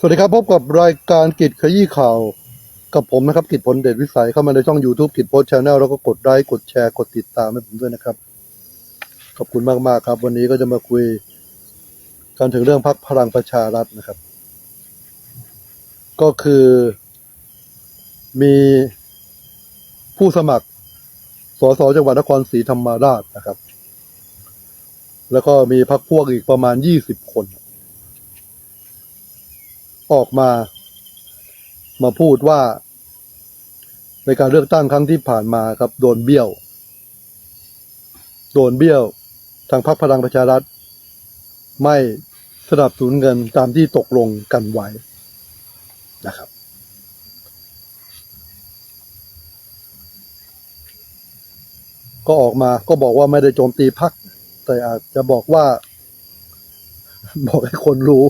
สวัสดีครับพบกับรายการกิจขยี้ข่าว กับผมนะครับกิจผลเดชวิสัยเข้ามาในช่อง YouTube กิจโพสชาแนลแล้วก็กดไลค์กดแชร์กดติดตามให้ผมด้วยนะครับ ขอบคุณมากๆครับ วันนี้ก็จะมาคุยกันถึงเรื่องพักพลังประชารัฐนะครับ ก็คือมีผู้สมัครสสจังหวัดนครศรีธรรมราชนะครับ แล้วก็มีพักพวกอีกประมาณยี่สิบคน ออกมา มาพูดว่า ในการเลือกตั้งครั้งที่ผ่านมาครับ โดนเบี้ยว โดนเบี้ยว ทางพรรคพลังประชารัฐ ไม่สนับสนุนเงินตามที่ตกลงกันไว้นะครับ ก็ออกมาก็บอกว่าไม่ได้โจมตีพัก แต่อาจจะบอกว่า บอกให้คนรู้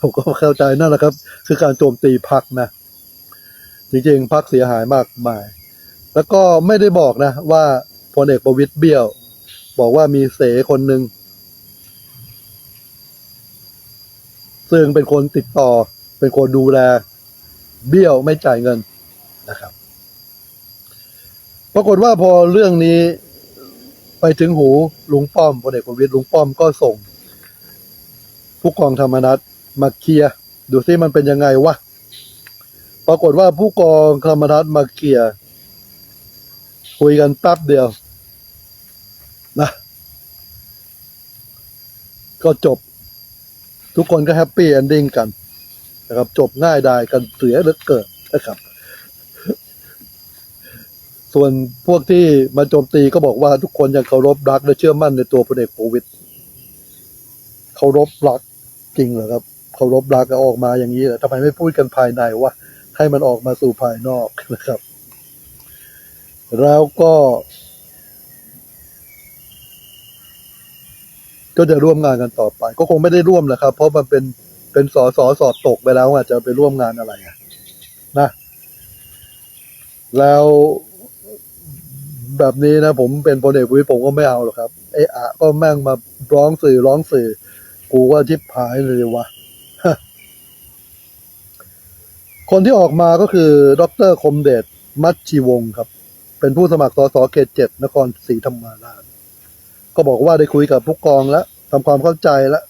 ผมก็เข้าใจนั่นแหละครับ คือการโจมตีพักนะ จริงๆพักเสียหายมากมาย แล้วก็ไม่ได้บอกนะ ว่าพลเอกประวิตยเบี้ยว บอกว่ามีเสคนหนึ่งซึ่งเป็นคนติดต่อ เป็นคนดูแล เบี้ยวไม่จ่ายเงินนะครับ ปรากฏว่าพอเรื่องนี้ไปถึงหูลุงป้อมพลเอกประวิตยลุงป้อมก็ส่งผู้กองธรรมนัฐ มาเคลียร์ดูซิมันเป็นยังไงวะปรากฏว่าผู้กองธรรมนัฐมาเคลียร์คุยกันแป๊บเดียวนะก็จบ ทุกคนก็แฮปปี้เอนดิ้งกันนะครับ จบง่ายดายกันเสียเหลือเกินนะครับ ส่วนพวกที่มาโจมตีก็บอกว่าทุกคนยังเคารพรักและเชื่อมั่นในตัวพลเอกประวิตยเคารพรักจริงเหรอครับ เคารพรักก็ออกมาอย่างนี้เหรอทำไมไม่พูดกันภายในว่าให้มันออกมาสู่ภายนอกนะครับ แล้วก็ ก็จะร่วมงานกันต่อไป ก็คงไม่ได้ร่วมแหละครับ เพราะมันเป็นเป็นสอสอสอบตกไปแล้วอาจจะไปร่วมงานอะไรนะ แล้วแบบนี้นะผมเป็นพลเอกประวิตยผมก็ไม่เอาหรอกครับไอ้อะก็แม่งมาร้องสื่อร้องสื่อ กูว่าทิพหายเลยวะ คนที่ออกมาก็คือดรคมเดชมัชชีวงศ์ครับ เป็นผู้สมัครสสเขตเจ็ดนครศรีธรรมราช ก็บอกว่าได้คุยกับผู้กองแล้วทำความเข้าใจแล้ว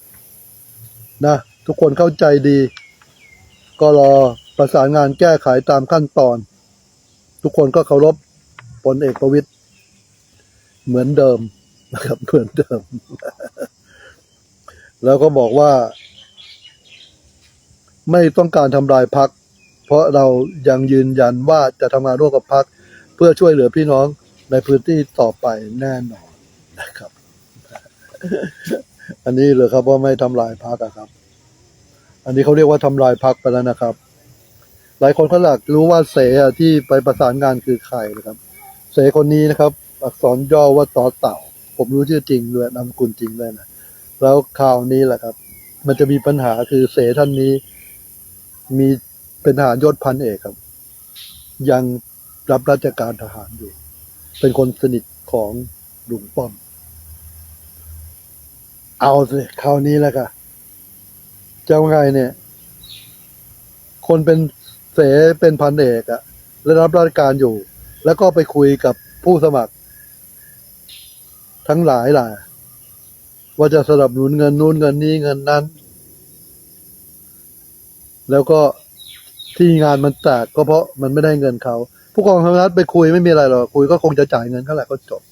นะทุกคนเข้าใจดี ก็รอประสานงานแก้ไขตามขั้นตอน ทุกคนก็เคารพพลเอกประวิตยเหมือนเดิมนะครับ เหมือนเดิม แล้วก็บอกว่า ไม่ต้องการทำลายพัก เพราะเรายังยืนยันว่าจะทำงานร่วมกับพักเพื่อช่วยเหลือพี่น้องในพื้นที่ต่อไปแน่นอนนะครับ อันนี้เลยครับว่าไม่ทำลายพักอะครับ อันนี้เขาเรียกว่าทำลายพักไปแล้วนะครับ หลายคนเขาอยากรู้ว่าเสอที่ไปประสานงานคือใครนะครับ เสคนนี้นะครับ อักษรย่อว่าต่อเต่า ผมรู้ชื่อจริงด้วยนามกุลจริงเลยนะแล้วข่าวนี้แหละครับ มันจะมีปัญหาคือเสท่านนี้มี เป็นทหารยศพันเอกครับ ยังรับราชการทหารอยู่ เป็นคนสนิทของลุงป้อม เอาสิคราวนี้แหละค่ะจะว่าไงเนี่ย คนเป็นเสเป็นพันเอกอะและรับราชการอยู่ แล้วก็ไปคุยกับผู้สมัคร ทั้งหลายล่ะว่าจะสนับสนุนเงินนู้นเงินนี้เงินนั้น แล้วก็ ที่งานมันแตกก็เพราะมันไม่ได้เงินเขา ผู้กองธรรมนัฐไปคุยไม่มีอะไรหรอกคุยก็คงจะจ่ายเงินเขาแหละก็จบ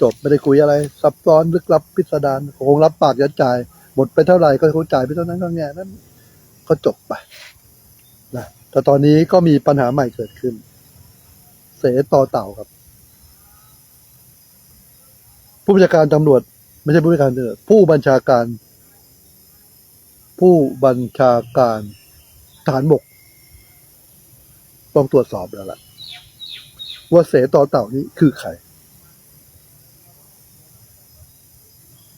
จบไม่ได้คุยอะไร ซับซ้อนลึกลับพิสดารคงรับปากจะจ่ายหมดไปเท่าไหร่ก็เขาจ่ายไปเท่านั้นก็แง่นั้นก็จบไปนะแต่ตอนนี้ก็มีปัญหาใหม่เกิดขึ้น เสต่อเต่าครับ ผู้บัญชาการตำรวจไม่ใช่ผู้บัญชาการตำรวจผู้บัญชาการ ผู้บัญชาการฐานบก ต้องตรวจสอบแล้วล่ะ ว่าเสต่อเต่านี้คือใคร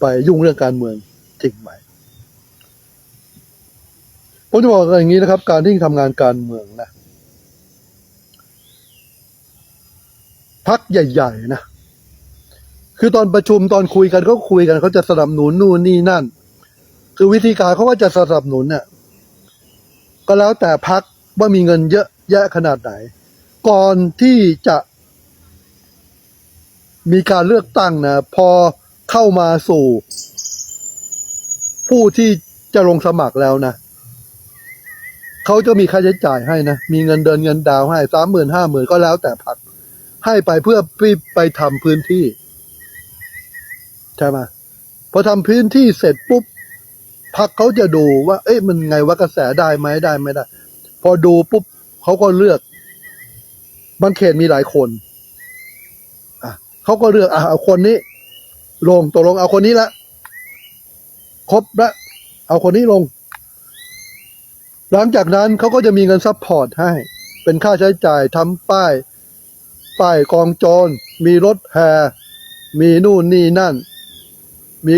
ไปยุ่งเรื่องการเมืองจริงไหมผมจะบอกอย่างนี้นะครับ การที่ทำงานการเมืองนะพักใหญ่ ๆ นะ คือตอนประชุมตอนคุยกันเขาคุยกันเขาจะสนับสนุนนู่นนี่นั่น คือวิธีการเขาว่าจะสนับสนุนเนี่ยก็แล้วแต่พักว่ามีเงินเยอะ แยะขนาดไหน ก่อนที่จะ มีการเลือกตั้งนะ พอเข้ามาสู่ ผู้ที่จะลงสมัครแล้วนะเขาจะมีค่าใช้จ่ายให้นะ มีเงินเดือนเงินดาวให้สามหมื่นห้าหมื่นก็แล้วแต่พัก ให้ไปเพื่อไปไปทำพื้นที่ ใช่ไหมพอทำพื้นที่เสร็จปุ๊บพักเขาจะดูว่า เอ๊ะมันไงว่ากระแสได้ไหมได้ไม่ได้ พอดูปุ๊บ เขาก็เลือกบางเขตมีหลายคนอะเขาก็เลือกอะเอาคนนี้ ลงตกลงเอาคนนี้ละครบละเอาคนนี้ลง หลังจากนั้นเขาก็จะมีเงินซัพพอร์ตให้ เป็นค่าใช้จ่ายทำป้าย ป้ายกองโจรมีรถแห่มีนู่นนี่นั่น มี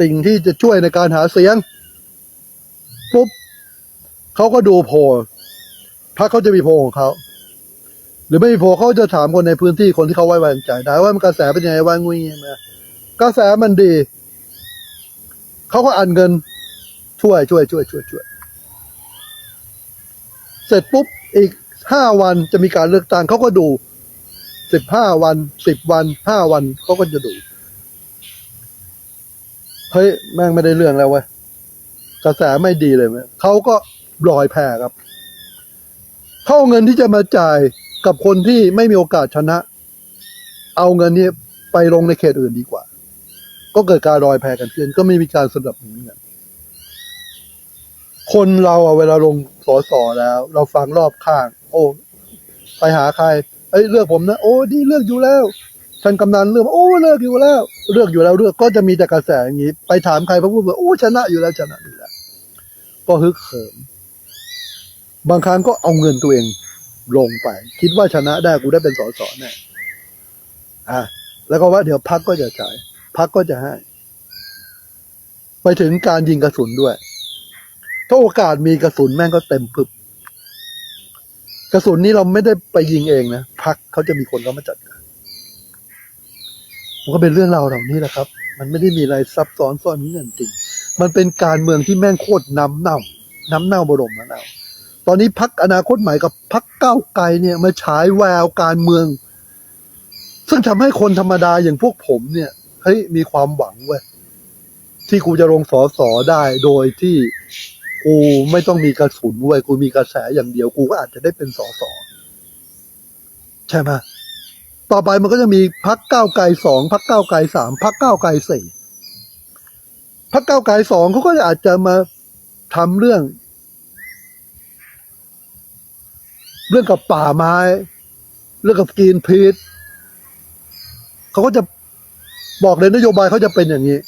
สิ่งที่จะช่วยในการหาเสียงปุ๊บเขาก็ดูโพล พรรคเขาจะมีโพลของเขาหรือไม่มีโพลเขาจะถามคนในพื้นที่คนที่เขาไว้วางใจได้ว่ามันกระแสเป็นยังไงว่างุ้ยไหมกระแสมันดีเขาก็อันเงินช่วยช่วยช่วยช่วยช่วยเสร็จปุ๊บอีกห้าวันจะมีการเลือกตั้งเขาก็ดูสิบห้าวันสิบวันห้าวันเขาก็จะดูเฮ้ยแม่งไม่ได้เรื่องแล้วเว้ยกระแสไม่ดีเลยเว้ยเขาก็ลอยแพครับ เข้าเงินที่จะมาจ่ายกับคนที่ไม่มีโอกาสชนะ เอาเงินนี้ไปลงในเขตอื่นดีกว่า ก็เกิดการลอยแพกันขึ้นก็ไม่มีการสนับสนุนกันคนเราอะเวลาลงสอสอแล้ว เราฟังรอบข้าง โอ้ ไปหาใคร เอ้ยเลือกผมนะโอ้ดีเลือกอยู่แล้วท่านกำนันเลือกโอ้เลือกอยู่แล้ว เลือกอยู่แล้วเลือกก็จะมีแต่กระแสอย่างนี้ ไปถามใครพระพูดว่าโอ้ชนะอยู่แล้วชนะอยู่แล้ว ก็ฮึกเหิม บางครั้งก็เอาเงินตัวเองลงไป คิดว่าชนะได้กูได้เป็นสอสอแน่อะแล้วก็ว่าเดี๋ยวพักก็จะจ่ายพักก็จะให้ ไปถึงการยิงกระสุนด้วย ถ้าโอกาสมีกระสุนแม่งก็เต็มพึบกระสุนนี้เราไม่ได้ไปยิงเองนะพักเขาจะมีคนเขามาจัดการมันก็เป็นเรื่องราวเหล่านี้แหละครับ มันไม่ได้มีอะไรซับซ้อนซ่อนเงื่อนจริง มันเป็นการเมืองที่แม่งโคตรน้ำเน่า น้ำเน่าบรมน้ำเน่า ตอนนี้พักอนาคตใหม่กับพักเก้าวไกลเนี่ยมาฉายแววการเมือง ซึ่งทำให้คนธรรมดาอย่างพวกผมเนี่ยเฮ้ยมีความหวังเว้ยที่กูจะลงสอสอได้โดยที่กูไม่ต้องมีกระสุนเว้ยกูมีกระแสอย่างเดียวกูก็อาจจะได้เป็นสอสอใช่ไหมต่อไปมันก็จะมีพักก้าวไกลสองพักก้าวไกลสามพักก้าวไกลสี่พักก้าวไกลสองเขาก็อาจจะมาทำเรื่อง เรื่องกับป่าไม้ เรื่องกับกรีนพีทเขาก็จะบอกเลยนโยบายเขาจะเป็นอย่างนี้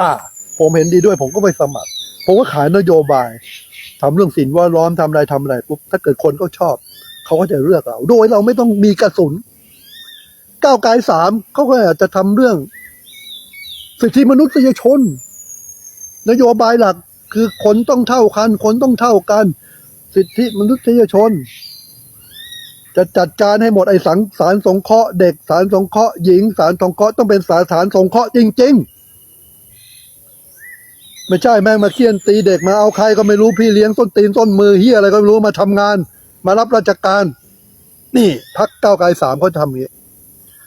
อ่า ผมเห็นดีด้วย ผมก็ไปสมัคร ผมก็ขายนโยบายทำเรื่องสินว่าร้อมทำอะไรทำอะไรปุ๊บถ้าเกิดคนเขาชอบ เขาก็จะเลือกเรา โดยเราไม่ต้องมีกระสุนก้าวไกลสามเขาก็อาจจะทำเรื่อง สิทธิมนุษยชน นโยบายหลักคือคนต้องเท่ากัน คนต้องเท่ากัน สิทธิมนุษยชน จะจัดการให้หมดไอ้สังสารสงเคราะห์เด็กสารสงเคราะห์หญิงสารสงเคราะห์ต้องเป็นสารสารสงเคราะห์จริง ๆ ไม่ใช่แม่งมาเคี่ยนตีเด็กมาเอาใครก็ไม่รู้พี่เลี้ยงต้นตีนต้นมือเฮียอะไรก็ไม่รู้มาทำงาน มารับราชการ นี่พักเก้าไกลสามเขาทำอย่างนี้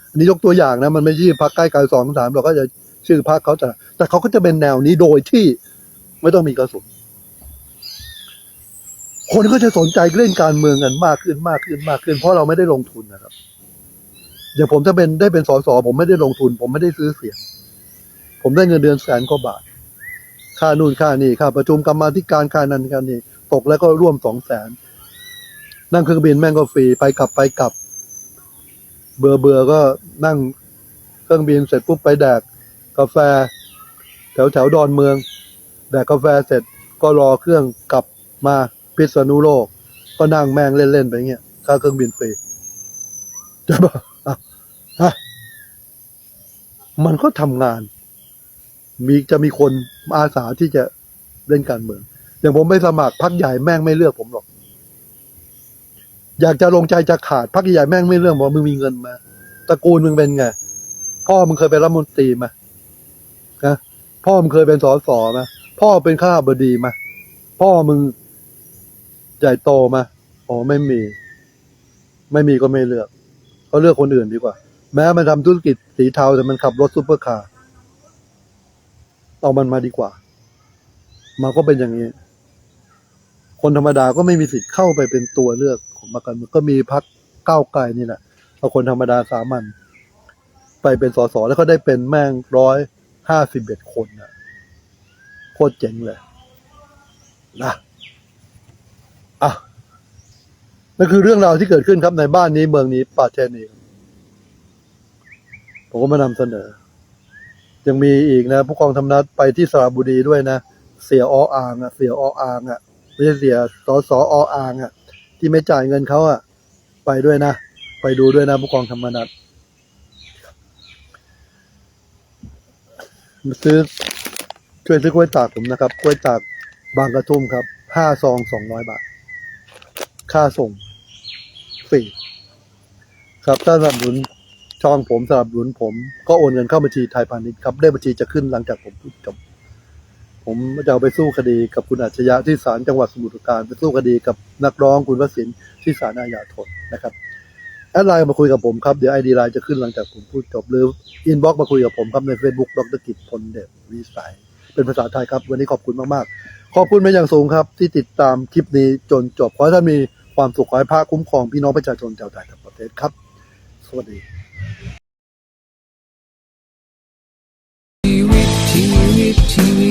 อันนี้ยกตัวอย่างนะ มันไม่ใช่พักใกล้ไกลสองสามเราก็จะชื่อพักเขาจะแต่เขาก็จะเป็นแนวนี้โดยที่ไม่ต้องมีกระสุน คนก็จะสนใจเล่นการเมืองกันมากขึ้นมากขึ้นมากขึ้น เพราะเราไม่ได้ลงทุนนะครับอย่างผมจะเป็นได้เป็นสสผมไม่ได้ลงทุน ผมไม่ได้ซื้อเสียง ผมได้เงินเดือนแสนกว่าบาท ค่านู่นค่านี่ค่าประชุมกรรมาธิการค่านั้นค่านี้ตกแล้วก็ร่วมสองแสนนั่งเครื่องบินแม่งก็ฟรีไปกลับไปกลับ เบื่อเบื่อก็นั่งเครื่องบินเสร็จปุ๊บไปแดกกาแฟ แถวแถวดอนเมือง แดกกาแฟเสร็จก็รอเครื่องกลับมา พิษณุโลก ก็นั่งแม่งเล่น ๆ ไปเงี้ยค่าเครื่องบินฟรีจะบอกอะฮะมันก็ทำงาน มีจะมีคนอาสาที่จะเล่นการเมือง อย่างผมไปสมัครพักใหญ่แม่งไม่เลือกผมหรอก อยากจะลงใจจะขาดพักใหญ่แม่งไม่เลือกบอกมึงมีเงินมาตระกูลมึงเป็นไง พ่อมึงเคยเป็นรัฐมนตรีมานะพ่อมึงเคยเป็นสสมาพ่อเป็นข้าบดีมาพ่อมึง ใหญ่โตมาอ๋อไม่มี ไม่มีก็ไม่เลือกก็เลือกคนอื่นดีกว่า แม้มันทำธุรกิจสีเทาแต่มันขับรถซุปเปอร์คาร์เอามันมาดีกว่ามาก็เป็นอย่างนี้ คนธรรมดาก็ไม่มีสิทธิ์เข้าไปเป็นตัวเลือกของพรรคการเมืองก็มีพักก้าวไกลนี่แหละเอาคนธรรมดาสามัญไปเป็นสสแล้วก็ได้เป็นแม่งร้อยห้าสิบเอ็ดคนนะโคตรเจ๋งเลยนะ อะนั่นคือเรื่องราวที่เกิดขึ้นครับในบ้านนี้เมืองนี้ป่าเทนี้ผมก็มานำเสนอ ยังมีอีกนะ ผู้กองธรรมนัฐไปที่สระบุรีด้วยนะ เสียออ่างอะ เสียออ่างอะไม่ใช่เสียสอสอออ่างอะ ที่ไม่จ่ายเงินเขาอะ ไปด้วยนะ ไปดูด้วยนะ ผู้กองธรรมนัฐซื้อช่วยซื้อกล้วยตากผมนะครับ กล้วยตากบางกระทุ่มครับห้าซองสองร้อยบาท ค่าส่งฟรีครับถ้าสนับสนุนช่องผมสนับสนุนผม ก็โอนเงินเข้าบัญชีไทยพาณิชย์ครับเลขบัญชีจะขึ้นหลังจากผมพูดจบผมจะเอาไปสู้คดีกับคุณอัจฉริยะที่ศาลจังหวัดสมุทรปราการไปสู้คดีกับนักร้องคุณวสินที่ศาลอาญาธนนะครับแอดไลน์มาคุยกับผมครับเดี๋ยวไอดีไลน์จะขึ้นหลังจากผมพูดจบหรืออินบ็อกมาคุยกับผมครับใน Facebook ดรกิจพลเดชวิสัย เป็นภาษาไทยครับ วันนี้ขอบคุณมากๆ ขอบคุณเป็นอย่างสูงครับ ที่ติดตามคลิปนี้จนจบขอให้ท่านมี ความสุขขอให้พระคุ้มครองพี่น้องประชาชนชาวไทยทั้งประเทศครับ สวัสดีชีวิตชีวิตชีวิต